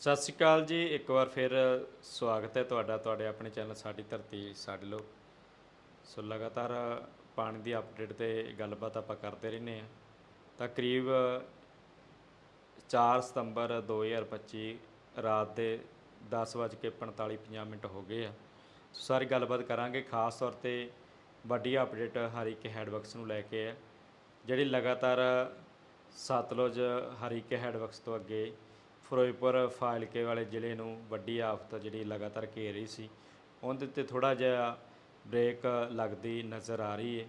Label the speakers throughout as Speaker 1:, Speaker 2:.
Speaker 1: ਸਤਿ ਸ਼੍ਰੀ ਅਕਾਲ ਜੀ, ਇੱਕ ਵਾਰ ਫਿਰ ਸਵਾਗਤ ਹੈ ਤੁਹਾਡਾ, ਤੁਹਾਡੇ ਆਪਣੇ ਚੈਨਲ ਸਾਡੀ ਧਰਤੀ ਸਾਡੇ ਲੋਕ ਸੋ ਲਗਾਤਾਰ ਪਾਣੀ ਦੀ ਅਪਡੇਟ ਤੇ ਗੱਲਬਾਤ ਆਪਾਂ ਕਰਦੇ ਰਹਿੰਦੇ ਆ ਤਾਂ ਕਰੀਬ 4 ਸਤੰਬਰ 2025 ਰਾਤ ਦੇ 10:45 ਮਿੰਟ ਹੋ ਗਏ ਆ। ਸਾਰੀ ਗੱਲਬਾਤ ਕਰਾਂਗੇ, ਖਾਸ ਤੌਰ ਤੇ ਵੱਡੀ ਅਪਡੇਟ ਹਰੀਕੇ ਹੈਡਵਰਕਸ ਨੂੰ ਲੈ ਕੇ ਹੈ ਜਿਹੜੀ ਲਗਾਤਾਰ ਸਤਲੁਜ ਹਰੀਕੇ ਹੈਡਵਰਕਸ ਤੋਂ ਅੱਗੇ ਫਿਰੋਜ਼ਪੁਰ ਫਾਜ਼ਿਲਕੇ ਵਾਲੇ ਜ਼ਿਲ੍ਹੇ ਨੂੰ ਵੱਡੀ ਆਫਤ ਜਿਹੜੀ ਲਗਾਤਾਰ ਘੇਰ ਰਹੀ ਸੀ, ਉਹਦੇ ਤੇ ਥੋੜਾ ਜਿਹਾ ਬ੍ਰੇਕ ਲੱਗਦੀ ਨਜ਼ਰ ਆ ਰਹੀ ਹੈ।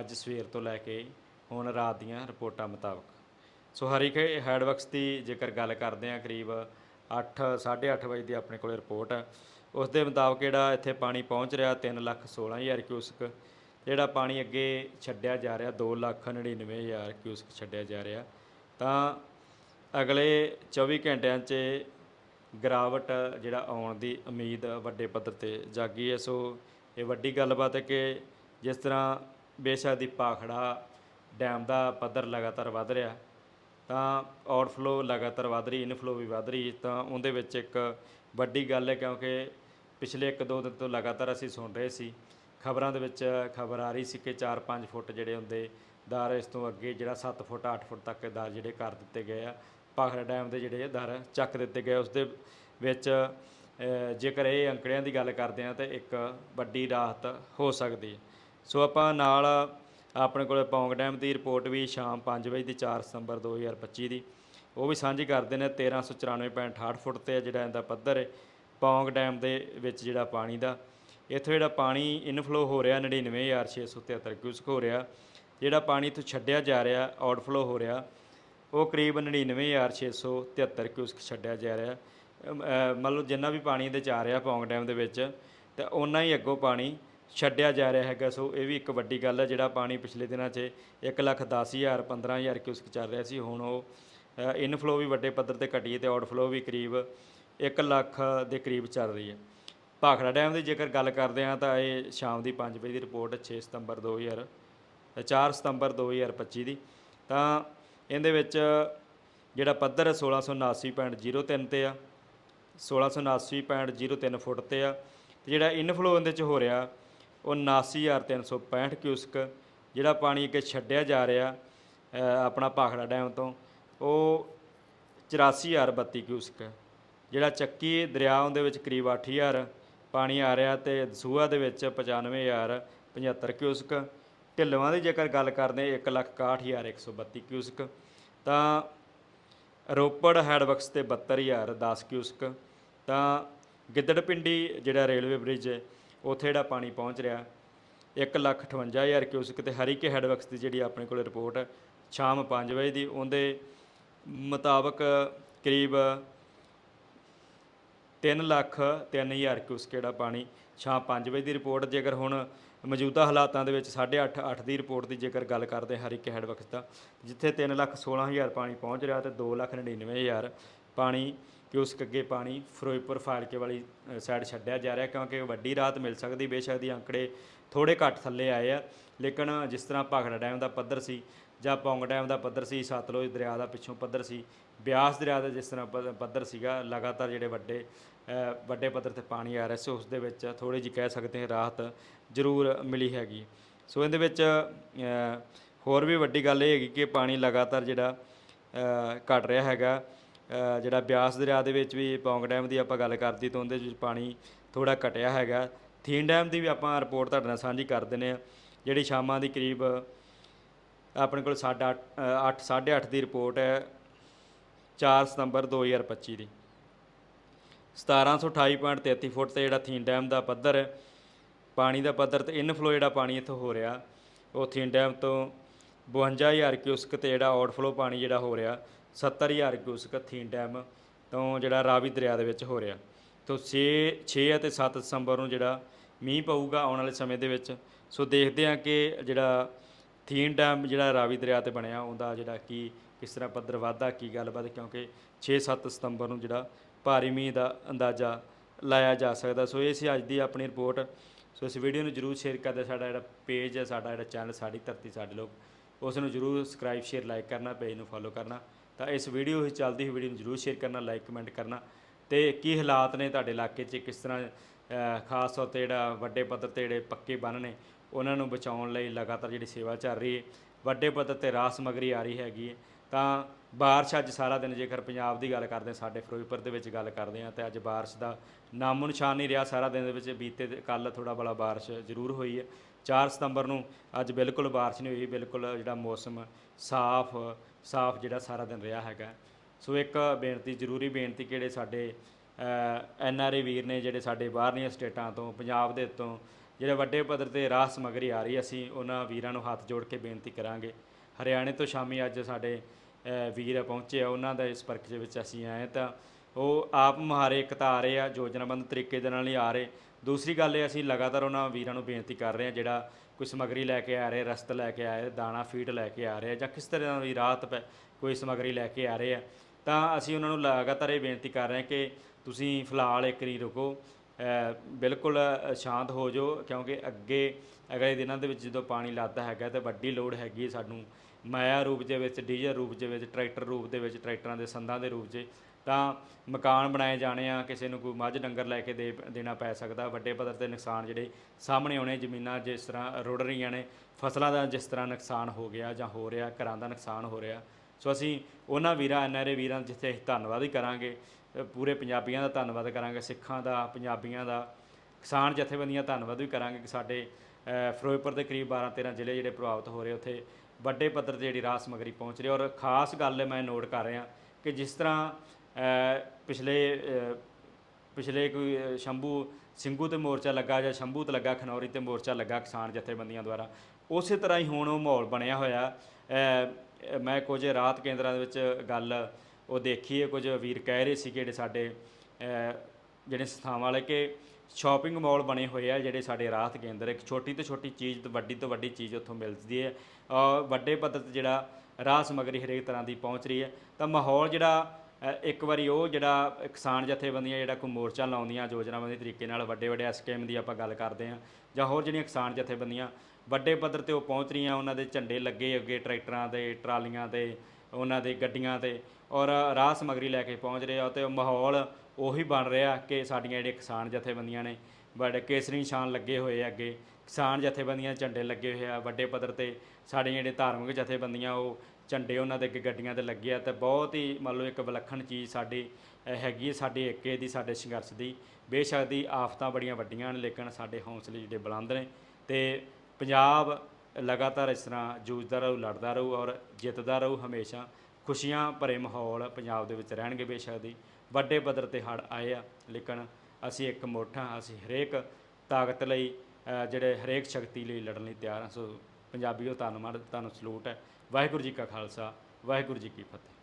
Speaker 1: ਅੱਜ ਸਵੇਰ ਤੋਂ ਲੈ ਕੇ ਹੁਣ ਰਾਤ ਦੀਆਂ ਰਿਪੋਰਟਾਂ ਮੁਤਾਬਕ। ਸੋ ਹਰੀਕੇ ਹੈਡਵਰਕਸ ਦੀ ਜੇਕਰ ਗੱਲ ਕਰਦੇ ਹਾਂ, ਕਰੀਬ 8 8:30 ਵਜੇ ਦੀ ਆਪਣੇ ਕੋਲ ਰਿਪੋਰਟ ਹੈ। ਉਸ ਦੇ ਮੁਤਾਬਕ ਜਿਹੜਾ ਇੱਥੇ ਪਾਣੀ ਪਹੁੰਚ ਰਿਹਾ 3 ਲੱਖ 16 ਹਜ਼ਾਰ ਕਿਊਸਕ, ਜਿਹੜਾ ਪਾਣੀ ਅੱਗੇ ਛੱਡਿਆ ਜਾ ਰਿਹਾ 2 ਲੱਖ 99 ਹਜ਼ਾਰ ਕਿਊਸਕ ਛੱਡਿਆ ਜਾ ਰਿਹਾ। ਤਾਂ ਅਗਲੇ 24 ਘੰਟਿਆਂ 'ਚ ਗਿਰਾਵਟ ਜਿਹੜਾ ਆਉਣ ਦੀ ਉਮੀਦ ਵੱਡੇ ਪੱਧਰ ਤੇ ਜਾਗੀ ਹੈ। ਸੋ ਇਹ ਵੱਡੀ ਗੱਲਬਾਤ ਹੈ ਕਿ ਜਿਸ ਤਰ੍ਹਾਂ ਬੇਸ਼ੱਕ ਦੀ ਪਾਖੜਾ ਡੈਮ ਦਾ ਪੱਧਰ ਲਗਾਤਾਰ ਵੱਧ ਰਿਹਾ, ਤਾਂ ਆਊਟਫਲੋ ਲਗਾਤਾਰ ਵੱਧ ਰਹੀ, ਇਨਫਲੋ ਵੀ ਵੱਧ ਰਹੀ, ਤਾਂ ਉਹਦੇ ਵਿੱਚ ਇੱਕ ਵੱਡੀ ਗੱਲ ਹੈ ਕਿਉਂਕਿ ਪਿਛਲੇ 1-2 ਦਿਨ ਤੋਂ ਲਗਾਤਾਰ ਅਸੀਂ ਸੁਣ ਰਹੇ ਸੀ। ਖਬਰਾਂ ਦੇ ਵਿੱਚ ਖਬਰ ਆ ਰਹੀ ਸੀ ਕਿ 4-5 ਫੁੱਟ ਜਿਹੜੇ ਹੁੰਦੇ ਦਰ ਇਸ ਤੋਂ ਅੱਗੇ ਜਿਹੜਾ 7 ਫੁੱਟ 8 ਫੁੱਟ ਤੱਕ ਦਰ ਜਿਹੜੇ ਕਰ ਦਿੱਤੇ ਗਏ ਆ। ਪਾਖੜਾ ਡੈਮ ਦੇ ਜਿਹੜੇ ਦਰ ਚੱਕ ਦਿੱਤੇ ਗਏ ਉਸ ਦੇ ਵਿੱਚ ਜੇਕਰ ਇਹ ਅੰਕੜਿਆਂ ਦੀ ਗੱਲ ਕਰਦੇ ਆ, ਤਾਂ ਇੱਕ ਵੱਡੀ ਰਾਹਤ ਹੋ ਸਕਦੀ ਹੈ। ਸੋ ਆਪਾਂ ਨਾਲ ਆਪਣੇ ਕੋਲੇ ਪੌਂਗ ਡੈਮ ਦੀ ਰਿਪੋਰਟ ਵੀ ਸ਼ਾਮ 5 ਵਜੇ ਦੀ 4 ਸਤੰਬਰ 2025 ਦੀ। ਉਹ ਵੀ ਸਾਂਝੀ ਕਰਦੇ ਨੇ 1394.68 ਫੁੱਟ ਤੇ ਜਿਹੜਾ ਇਹਦਾ ਪੱਧਰ ਹੈ, ਪੌਂਗ ਡੈਮ ਦੇ ਵਿੱਚ ਜਿਹੜਾ ਪਾਣੀ ਦਾ। ਇੱਥੋਂ ਜਿਹੜਾ ਪਾਣੀ ਇਨਫਲੋ ਹੋ ਰਿਹਾ 99673 ਕਿਊਸਕ ਹੋ ਰਿਹਾ। ਜਿਹੜਾ ਪਾਣੀ ਇੱਥੋਂ ਛੱਡਿਆ ਜਾ ਰਿਹਾ ਆਊਟਫਲੋ ਹੋ ਰਿਹਾ ਉਹ ਕਰੀਬ 99673 ਕਿਊਸਕ ਛੱਡਿਆ ਜਾ ਰਿਹਾ। ਅਮ, ਮੰਨ ਲਓ ਜਿੰਨਾ ਵੀ ਪਾਣੀ ਇਹਦੇ ਚ ਆ ਰਿਹਾ ਪੌਂਗ ਡੈਮ ਦੇ ਵਿੱਚ ਤਾਂ ਓਨਾ ਹੀ ਅੱਗੋਂ ਪਾਣੀ ਛੱਡਿਆ ਜਾ ਰਿਹਾ ਹੈਗਾ। ਸੋ ਇਹ ਵੀ ਇੱਕ ਵੱਡੀ ਗੱਲ ਹੈ ਜਿਹੜਾ ਪਾਣੀ ਪਿਛਲੇ ਦਿਨਾਂ 'ਚ 1 ਲੱਖ 10 ਹਜ਼ਾਰ 15 ਹਜ਼ਾਰ ਕਿਊਸਕ ਚੱਲ ਰਿਹਾ ਸੀ ਹੁਣ ਉਹ ਇਨਫਲੋ ਵੀ ਵੱਡੇ ਪੱਧਰ ਤੇ ਘਟੀ ਹੈ ਤੇ ਆਊਟਫਲੋ ਵੀ ਕਰੀਬ 1 ਲੱਖ ਦੇ ਕਰੀਬ ਚੱਲ ਰਹੀ ਹੈ। ਭਾਖੜਾ ਡੈਮ ਦੀ ਜੇਕਰ ਗੱਲ ਕਰਦੇ ਹਾਂ ਤਾਂ ਇਹ ਸ਼ਾਮ ਦੀ 5 ਵਜੇ ਦੀ ਰਿਪੋਰਟ 6 ਸਤੰਬਰ 2000 4 ਸਤੰਬਰ 2025 ਦੀ। ਤਾਂ ਇਹਦੇ ਵਿੱਚ ਜਿਹੜਾ ਪੱਧਰ ਹੈ 1679.03 ਤੇ ਆ 1679.03 ਫੁੱਟ ਤੇ ਆ। ਤੇ ਜਿਹੜਾ ਇਨਫਲੋ ਇਹਦੇ ਚ ਹੋ ਰਿਹਾ, ਉਹ 79365 ਕਿਊਸਕ ਜਿਹੜਾ ਪਾਣੀ ਅੱਗੇ ਛੱਡਿਆ ਜਾ ਰਿਹਾ ਆਪਣਾ ਭਾਖੜਾ ਡੈਮ ਤੋਂ, ਉਹ 84032 ਕਿਊਸਕ ਹੈ। ਜਿਹੜਾ ਚੱਕੀ ਦਰਿਆ ਉਹਦੇ ਵਿੱਚ ਕਰੀਬ 8000 ਪਾਣੀ ਆ ਰਿਹਾ ਤੇ ਦਸੂਆ ਦੇ ਵਿੱਚ 95075 ਕਿਊਸਕ ਢਿੱਲਵਾਂ ਦੀ ਜੇਕਰ ਗੱਲ ਕਰਦੇ 161132 ਕਿਊਸਕ, ਤਾਂ ਰੋਪੜ ਹੈਡਵਕਸ ਤੇ 72010 ਕਿਊਸਕ, ਤਾਂ ਗਿੱਦੜਪਿੰਡੀ ਜਿਹੜਾ ਰੇਲਵੇ ਬ੍ਰਿਜ ਹੈ ਉੱਥੇ ਜਿਹੜਾ ਪਾਣੀ ਪਹੁੰਚ ਰਿਹਾ 158000 ਕਿਊਸਕ ਤੇ ਹਰੀਕੇ ਹੈਡਵਰਕਸ ਦੀ ਜਿਹੜੀ ਆਪਣੇ ਕੋਲ ਰਿਪੋਰਟ ਹੈ ਸ਼ਾਮ 5 ਵਜੇ ਦੀ, ਉਹਦੇ ਮੁਤਾਬਕ ਕਰੀਬ 3 ਲੱਖ 3000 ਕਿਊਸਕ ਜਿਹੜਾ ਪਾਣੀ ਸ਼ਾਮ 5 ਵਜੇ ਦੀ ਰਿਪੋਰਟ, ਜੇਕਰ ਹੁਣ ਮੌਜੂਦਾ ਹਾਲਾਤਾਂ ਦੇ ਵਿੱਚ 8.5 8 ਦੀ ਰਿਪੋਰਟ ਦੀ ਜੇਕਰ ਗੱਲ ਕਰਦੇ ਹਾਂ ਹਰੀਕੇ ਹੈਡਵਰਕਸ ਦਾ ਜਿੱਥੇ 3 ਲੱਖ 16000 ਪਾਣੀ ਪਹੁੰਚ ਰਿਹਾ ਤੇ 2 ਲੱਖ 99000 ਪਾਣੀ ਕਿਊਸਕ ਅੱਗੇ ਪਾਣੀ ਫਿਰੋਜ਼ਪੁਰ ਫਾਲਕੇ ਵਾਲੀ ਸਾਈਡ ਛੱਡਿਆ ਜਾ ਰਿਹਾ, ਕਿਉਂਕਿ ਵੱਡੀ ਰਾਤ ਮਿਲ ਸਕਦੀ, ਬੇਸ਼ੱਕ ਦੀ ਅੰਕੜੇ ਥੋੜੇ ਘੱਟ ਥੱਲੇ ਆਏ ਆ, ਲੇਕਿਨ ਜਿਸ ਤਰ੍ਹਾਂ ਭਾਖੜਾ ਡੈਮ ਦਾ ਪੱਧਰ ਸੀ ਜਾਂ ਪੌਂਗ ਡੈਮ ਦਾ ਪੱਧਰ ਸੀ, ਸਤਲੁਜ ਦਰਿਆ ਦਾ ਪਿੱਛੋਂ ਪੱਧਰ ਸੀ, ਬਿਆਸ ਦਰਿਆ ਦਾ ਜਿਸ ਤਰ੍ਹਾਂ ਪੱਧ- ਪੱਧਰ ਸੀਗਾ, ਲਗਾਤਾਰ ਜਿਹੜੇ ਵੱਡੇ ਵੱਡੇ ਪੱਧਰ ਤੇ ਪਾਣੀ ਆ ਰਿਹਾ ਸੀ ਉਸ ਦੇ ਵਿੱਚ ਥੋੜੀ ਜਿਹੀ ਕਹਿ ਸਕਦੇ ਹਾਂ ਰਾਹਤ ਜ਼ਰੂਰ ਮਿਲੀ ਹੈਗੀ। ਸੋ ਇਹਦੇ ਵਿੱਚ ਹੋਰ ਵੀ ਵੱਡੀ ਗੱਲ ਇਹ ਹੈਗੀ ਕਿ ਪਾਣੀ ਲਗਾਤਾਰ ਜਿਹੜਾ ਅ, ਘਟ ਰਿਹਾ ਹੈਗਾ। ਜਿਹੜਾ ਬਿਆਸ ਦਰਿਆ ਦੇ ਵਿੱਚ ਵੀ ਪੌਂਗ ਡੈਮ ਦੀ ਆਪਾਂ ਗੱਲ ਕਰਦੀ ਤਾਂ ਉਹਦੇ ਵਿੱਚ ਪਾਣੀ ਥੋੜਾ ਘਟਿਆ ਹੈਗਾ। ਥੀਨ ਡੈਮ ਦੀ ਵੀ ਆਪਾਂ ਰਿਪੋਰਟ ਤੁਹਾਡੇ ਨਾਲ ਸਾਂਝੀ ਕਰ ਦਿੰਦੇ ਆ ਜਿਹੜੀ ਸ਼ਾਮਾਂ ਦੀ ਕਰੀਬ ਆਪਣੇ ਕੋਲ ਸਾਡਾ 8 8.5 ਦੀ ਰਿਪੋਰਟ ਹੈ 4 ਸਤੰਬਰ 2025 ਦੀ। 1728.33 ਫੁੱਟ ਤੇ ਜਿਹੜਾ ਥੀਨ ਡੈਮ ਦਾ ਪੱਧਰ ਹੈ, ਪਾਣੀ ਦਾ ਪੱਧਰ ਤੇ ਇਨਫਲੋ ਜਿਹੜਾ ਪਾਣੀ ਇੱਥੋਂ ਹੋ ਰਿਹਾ, ਉਹ ਥੀਨ ਡੈਮ ਤੋਂ 52000 ਕਿਊਸਕ ਤੇ ਜਿਹੜਾ ਆਊਟਫਲੋ ਪਾਣੀ ਜਿਹੜਾ ਹੋ ਰਿਹਾ 70000 ਕਿਊਸਕ ਥੀਨ ਡੈਮ ਤੋਂ ਜਿਹੜਾ ਰਾਵੀ ਦਰਿਆ ਦੇ ਵਿੱਚ ਹੋ ਰਿਹਾ। ਤੋਂ 6 6 ਅਤੇ 7 ਦਸੰਬਰ ਨੂੰ ਜਿਹੜਾ ਮੀਂਹ ਪਊਗਾ ਆਉਣ ਵਾਲੇ ਸਮੇਂ ਦੇ ਵਿੱਚ, ਸੋ ਦੇਖਦੇ ਹਾਂ ਕਿ ਜਿਹੜਾ ਥੀਨ ਡੈਮ ਜਿਹੜਾ ਰਾਵੀ ਦਰਿਆ ਤੇ ਬਣਿਆ, ਉਹਦਾ ਜਿਹੜਾ ਕੀ, ਕਿਸ ਤਰ੍ਹਾਂ ਪੱਧਰ ਵਾਧਾ ਕੀ ਗੱਲਬਾਤ, ਕਿਉਂਕਿ 6-7 ਸਤੰਬਰ ਨੂੰ ਜਿਹੜਾ ਭਾਰੀ ਮੀਂਹ ਦਾ ਅੰਦਾਜ਼ਾ ਲਾਇਆ ਜਾ ਸਕਦਾ। ਸੋ ਇਹ ਸੀ ਅੱਜ ਦੀ ਆਪਣੀ ਰਿਪੋਰਟ। ਸੋ ਇਸ ਵੀਡੀਓ ਨੂੰ ਜਰੂਰ ਸ਼ੇਅਰ ਕਰਦੇ ਸਾਡਾ ਜਿਹੜਾ ਪੇਜ ਹੈ, ਸਾਡਾ ਜਿਹੜਾ ਚੈਨਲ, ਸਾਡੀ ਧਰਤੀ, ਸਾਡੇ ਲੋਕ, ਉਸ ਨੂੰ ਜਰੂਰ ਸਬਸਕ੍ਰਾਈਬ ਸ਼ੇਅਰ ਲਾਈਕ ਕਰਨਾ, ਪੇਜ ਨੂੰ ਫੋਲੋ ਕਰਨਾ। ਤਾਂ ਇਸ ਵੀਡੀਓ ਵਿੱਚ ਚੱਲਦੀ ਹੋਈ ਵੀਡੀਓ ਨੂੰ ਜਰੂਰ ਸ਼ੇਅਰ ਕਰਨਾ ਲਾਈਕ ਕਮੈਂਟ ਕਰਨਾ। ਤੇ ਕੀ ਹਾਲਾਤ ਨੇ ਤੁਹਾਡੇ ਇਲਾਕੇ 'ਚ? ਕਿਸ ਤਰ੍ਹਾਂ ਖਾਸ ਤੌਰ ਤੇ ਜਿਹੜਾ ਵੱਡੇ ਪੱਧਰ ਤੇ ਜਿਹੜੇ ਪੱਕੇ ਬੰਨ ਨੇ ਉਹਨਾਂ ਨੂੰ ਬਚਾਉਣ ਲਈ ਲਗਾਤਾਰ ਜਿਹੜੀ ਸੇਵਾ ਚੱਲ ਰਹੀ ਹੈ। ਵੱਡੇ ਪੱਧਰ ਤੇ ਰਾਸ ਸਮੱਗਰੀ ਆ ਰਹੀ ਹੈਗੀ ਹੈ। ਤਾਂ ਬਾਰਿਸ਼ ਅੱਜ ਸਾਰਾ ਦਿਨ ਜੇਕਰ ਪੰਜਾਬ ਦੀ ਗੱਲ ਕਰਦੇ ਹਾਂ, ਸਾਡੇ ਫਿਰੋਜ਼ਪੁਰ ਦੇ ਵਿੱਚ ਗੱਲ ਕਰਦੇ ਹਾਂ, ਤੇ ਅੱਜ ਬਾਰਿਸ਼ ਦਾ ਨਾਮੋ ਨਿਸ਼ਾਨ ਨਹੀਂ ਰਿਹਾ। ਸਾਰਾ ਦਿਨ ਦੇ ਵਿੱਚ ਬੀਤੇ ਕੱਲ ਥੋੜਾ ਬੜਾ ਬਾਰਿਸ਼ ਜ਼ਰੂਰ ਹੋਈ ਹੈ। 4 ਸਤੰਬਰ ਨੂੰ ਅੱਜ ਬਿਲਕੁਲ ਬਾਰਿਸ਼ ਨਹੀਂ ਹੋਈ, ਬਿਲਕੁਲ ਜਿਹੜਾ ਮੌਸਮ ਸਾਫ਼ ਸਾਫ਼ ਜਿਹੜਾ ਸਾਰਾ ਦਿਨ ਰਿਹਾ ਹੈਗਾ। ਸੋ ਇੱਕ ਬੇਨਤੀ, ਜ਼ਰੂਰੀ ਬੇਨਤੀ ਕਿਹੜੇ ਸਾਡੇ ਐਨ ਆਰ ਆਈ ਵੀਰ ਨੇ, ਜਿਹੜੇ ਸਾਡੇ ਬਾਹਰਲੀਆਂ ਸਟੇਟਾਂ ਤੋਂ, ਪੰਜਾਬ ਦੇ ਤੋਂ ਜਿਹੜੇ ਵੱਡੇ ਪੱਧਰ ਤੇ ਰਾਹ ਸਮੱਗਰੀ ਆ ਰਹੀ ਅਸੀਂ ਉਹਨਾਂ ਵੀਰਾਂ ਨੂੰ ਹੱਥ ਜੋੜ ਕੇ ਬੇਨਤੀ ਕਰਾਂਗੇ। ਹਰਿਆਣੇ ਤੋਂ ਸ਼ਾਮੀ ਅੱਜ ਸਾਡੇ ਵੀਰ ਪਹੁੰਚੇ ਆ, ਉਹਨਾਂ ਦਾ ਇਸ ਪਰਖ ਦੇ ਵਿੱਚ ਅਸੀਂ ਆਏ ਤਾਂ ਉਹ ਆਪ ਮੁਹਾਰੇ ਇੱਕ ਤਾਂ ਆ ਰਹੇ ਆ ਯੋਜਨਾਬੰਦ ਤਰੀਕੇ ਦੇ ਨਾਲ ਹੀ ਆ ਰਹੇ। ਦੂਸਰੀ ਗੱਲ ਇਹ, ਅਸੀਂ ਲਗਾਤਾਰ ਉਹਨਾਂ ਵੀਰਾਂ ਨੂੰ ਬੇਨਤੀ ਕਰ ਰਹੇ ਆ ਜਿਹੜਾ ਕੋਈ ਸਮੱਗਰੀ ਲੈ ਕੇ ਆ ਰਹੇ, ਰਸਤ ਲੈ ਕੇ ਆ ਰਹੇ, ਦਾਣਾ ਫੀਡ ਲੈ ਕੇ ਆ ਰਹੇ ਜਾਂ ਕਿਸ ਤਰ੍ਹਾਂ ਦੀ ਰਾਹਤ ਪੈ ਕੋਈ ਸਮੱਗਰੀ ਲੈ ਕੇ ਆ ਰਹੇ ਆ। ਤਾਂ ਅਸੀਂ ਉਹਨਾਂ ਨੂੰ ਲਗਾਤਾਰ ਇਹ ਬੇਨਤੀ ਕਰ ਰਹੇ ਹਾਂ ਕਿ ਤੁਸੀਂ ਫਿਲਹਾਲ ਇੱਕ ਨਹੀਂ ਰੁਕੋ। ਬਿਲਕੁਲ ਸ਼ਾਂਤ ਹੋ ਜਾਓ, ਕਿਉਂਕਿ ਅੱਗੇ ਅਗਲੇ ਦਿਨਾਂ ਦੇ ਵਿੱਚ ਜਦੋਂ ਪਾਣੀ ਲੱਗਦਾ ਹੈਗਾ ਤਾਂ ਵੱਡੀ ਲੋੜ ਹੈਗੀ ਹੈ ਸਾਨੂੰ। ਮਾਇਆ ਰੂਪ ਦੇ ਵਿੱਚ ਡੀਜ਼ਲ ਰੂਪ ਦੇ ਵਿੱਚ, ਟਰੈਕਟਰ ਰੂਪ ਦੇ ਵਿੱਚ, ਟਰੈਕਟਰਾਂ ਦੇ ਸੰਦਾਂ ਦੇ ਰੂਪ 'ਚ, ਤਾਂ ਮਕਾਨ ਬਣਾਏ ਜਾਣੇ ਆ, ਕਿਸੇ ਨੂੰ ਕੋਈ ਮੱਝ ਡੰਗਰ ਲੈ ਕੇ ਦੇ, ਦੇਣਾ ਪੈ ਸਕਦਾ। ਵੱਡੇ ਪੱਧਰ ਤੇ ਨੁਕਸਾਨ ਜਿਹੜੇ ਸਾਹਮਣੇ ਆਉਣੇ, ਜ਼ਮੀਨਾਂ ਜਿਸ ਤਰ੍ਹਾਂ ਰੁੜ ਰਹੀਆਂ ਨੇ, ਫਸਲਾਂ ਦਾ ਜਿਸ ਤਰ੍ਹਾਂ ਨੁਕਸਾਨ ਹੋ ਗਿਆ ਜਾਂ ਹੋ ਰਿਹਾ, ਘਰਾਂ ਦਾ ਨੁਕਸਾਨ ਹੋ ਰਿਹਾ ਸੋ ਅਸੀਂ ਉਹਨਾਂ ਵੀਰਾਂ ਐਨਆਰਏ ਵੀਰਾਂ ਦਾ ਜਿੱਥੇ ਅਸੀਂ ਧੰਨਵਾਦ ਹੀ ਕਰਾਂਗੇ ਪੂਰੇ ਪੰਜਾਬੀਆਂ ਦਾ ਧੰਨਵਾਦ ਕਰਾਂਗੇ, ਸਿੱਖਾਂ ਦਾ, ਪੰਜਾਬੀਆਂ ਦਾ, ਕਿਸਾਨ ਜਥੇਬੰਦੀਆਂ ਦਾ ਧੰਨਵਾਦ ਵੀ ਕਰਾਂਗੇ ਕਿ ਸਾਡੇ ਫਿਰੋਜ਼ਪੁਰ ਦੇ ਕਰੀਬ 12 13 ਜ਼ਿਲ੍ਹੇ ਜਿਹੜੇ ਪ੍ਰਭਾਵਿਤ ਹੋ ਰਹੇ ਉੱਥੇ ਵੱਡੇ ਪੱਧਰ ਤੇ ਜਿਹੜੀ ਰਾਹ ਸਮੱਗਰੀ ਪਹੁੰਚ ਰਹੀ ਔਰ ਖਾਸ ਗੱਲ ਮੈਂ ਨੋਟ ਕਰ ਰਿਹਾ ਕਿ ਜਿਸ ਤਰ੍ਹਾਂ ਪਿਛਲੇ ਪਿਛਲੇ ਕੋਈ ਸ਼ੰਭੂ ਸਿੰਘੂ ਤੇ ਮੋਰਚਾ ਲੱਗਾ ਜਾਂ ਸ਼ੰਭੂ ਤੇ ਲੱਗਾ, ਖਨੌਰੀ ਤੇ ਮੋਰਚਾ ਲੱਗਾ ਕਿਸਾਨ ਜਥੇਬੰਦੀਆਂ ਦੁਆਰਾ, ਉਸੇ ਤਰ੍ਹਾਂ ਹੀ ਹੁਣ ਉਹ ਮਾਹੌਲ ਬਣਿਆ ਹੋਇਆ। ਮੈਂ ਕੁਝ ਰਾਹਤ ਕੇਂਦਰਾਂ ਦੇ ਵਿੱਚ ਗੱਲ ਉਹ ਦੇਖੀ ਹੈ, ਕੁਝ ਵੀਰ ਕਹਿ ਰਹੇ ਸੀ ਜਿਹੜੇ ਸਾਡੇ ਜਿਹੜੇ ਸੰਸਥਾਵਾਂ ਵਾਲੇ ਕਿ ਸ਼ਾਪਿੰਗ ਮਾਲ ਬਣੇ ਹੋਏ ਆ, ਜਿਹੜੇ ਸਾਡੇ ਰਾਹਤ ਕੇਂਦਰ ਇੱਕ ਛੋਟੀ ਤੋਂ ਛੋਟੀ ਚੀਜ਼ ਤੋਂ ਵੱਡੀ ਤੋਂ ਵੱਡੀ ਚੀਜ਼ ਉੱਥੋਂ ਮਿਲਦੀ ਹੈ। ਔਰ ਵੱਡੇ ਪੱਧਰ ਤੇ ਜਿਹੜਾ ਰਾਹ ਸਮੱਗਰੀ ਹਰੇਕ ਤਰ੍ਹਾਂ ਦੀ ਪਹੁੰਚ ਰਹੀ ਹੈ। ਤਾਂ ਮਾਹੌਲ ਜਿਹੜਾ ਇੱਕ ਵਾਰੀ ਉਹ ਜਿਹੜਾ ਕਿਸਾਨ ਜਥੇਬੰਦੀਆਂ ਜਿਹੜਾ ਕੋਈ ਮੋਰਚਾ ਲਾਉਂਦੀਆਂ ਯੋਜਨਾਬੰਦੀ ਤਰੀਕੇ ਨਾਲ ਵੱਡੇ ਵੱਡੇ ਸਕੀਮ ਦੀ ਆਪਾਂ ਗੱਲ ਕਰਦੇ ਹਾਂ ਜਾਂ ਹੋਰ ਜਿਹੜੀਆਂ ਕਿਸਾਨ ਜਥੇਬੰਦੀਆਂ ਵੱਡੇ ਪੱਧਰ ਤੇ ਉਹ ਪਹੁੰਚ ਰਹੀਆਂ, ਉਹਨਾਂ ਦੇ ਝੰਡੇ ਲੱਗੇ ਅੱਗੇ ਟਰੈਕਟਰਾਂ ਦੇ ਟਰਾਲੀਆਂ ਤੇ, ਉਹਨਾਂ ਦੇ ਗੱਡੀਆਂ ਤੇ ਔਰ ਰਾਹ ਸਮੱਗਰੀ ਲੈ ਕੇ ਪਹੁੰਚ ਰਹੇ ਆ ਤੇ ਮਾਹੌਲ ਉਹੀ ਬਣ ਰਿਹਾ ਕਿ ਸਾਡੀਆਂ ਜਿਹੜੀਆਂ ਕਿਸਾਨ ਜਥੇਬੰਦੀਆਂ ਨੇ, ਬੜੇ ਕੇਸਰੀ ਨਿਸ਼ਾਨ ਲੱਗੇ ਹੋਏ ਆ ਅੱਗੇ, ਕਿਸਾਨ ਜਥੇਬੰਦੀਆਂ ਝੰਡੇ ਲੱਗੇ ਹੋਏ ਆ, ਵੱਡੇ ਪੱਧਰ ਤੇ ਸਾਡੀਆਂ ਜਿਹੜੇ ਧਾਰਮਿਕ ਜਥੇਬੰਦੀਆਂ, ਉਹ ਝੰਡੇ ਉਹਨਾਂ ਦੇ ਅੱਗੇ ਗੱਡੀਆਂ ਤੇ ਲੱਗੇ ਆ ਤੇ ਬਹੁਤ ਹੀ ਮੰਨ ਲਓ ਇੱਕ ਵਿਲੱਖਣ ਚੀਜ਼ ਸਾਡੀ ਹੈਗੀ ਹੈ ਸਾਡੇ ਏਕੇ ਦੀ, ਸਾਡੇ ਸੰਘਰਸ਼ ਦੀ, ਬੇਸ਼ੱਕ ਦੀ ਆਫਤਾਂ ਬੜੀਆਂ ਵੱਡੀਆਂ ਨੇ, ਲੇਕਿਨ ਸਾਡੇ ਹੌਸਲੇ ਜਿਹੜੇ ਬੁਲੰਦ ਨੇ ਤੇ ਪੰਜਾਬ ਲਗਾਤਾਰ ਇਸ ਤਰ੍ਹਾਂ ਜੂਝਦਾ ਰਹੂ, ਲੜਦਾ ਰਹੂ ਔਰ ਜਿੱਤਦਾ ਰਹੂ ਹਮੇਸ਼ਾ। ਖੁਸ਼ੀਆਂ ਭਰੇ ਮਾਹੌਲ ਪੰਜਾਬ ਦੇ ਵਿੱਚ ਰਹਿਣਗੇ ਬੇਸ਼ੱਕ ਦੀ ਵੱਡੇ ਪੱਧਰ ਤੇ ਹੜ ਆਏ ਆ, ਲੇਕਿਨ ਅਸੀਂ ਇੱਕ ਮੁੱਠ ਹਾਂ ਅਸੀਂ ਹਰੇਕ ਤਾਕਤ ਲਈ ਜਿਹੜੇ ਹਰੇਕ ਸ਼ਕਤੀ ਲਈ ਲੜਨ ਲਈ ਤਿਆਰ ਹਾਂ। ਸੋ ਪੰਜਾਬੀਓ, ਧੰਨਵਾਦ, ਤੁਹਾਨੂੰ ਸਲੂਟ ਹੈ। ਵਾਹਿਗੁਰੂ ਜੀ ਕਾ ਖਾਲਸਾ, ਵਾਹਿਗੁਰੂ ਜੀ ਕੀ ਫਤਿਹ।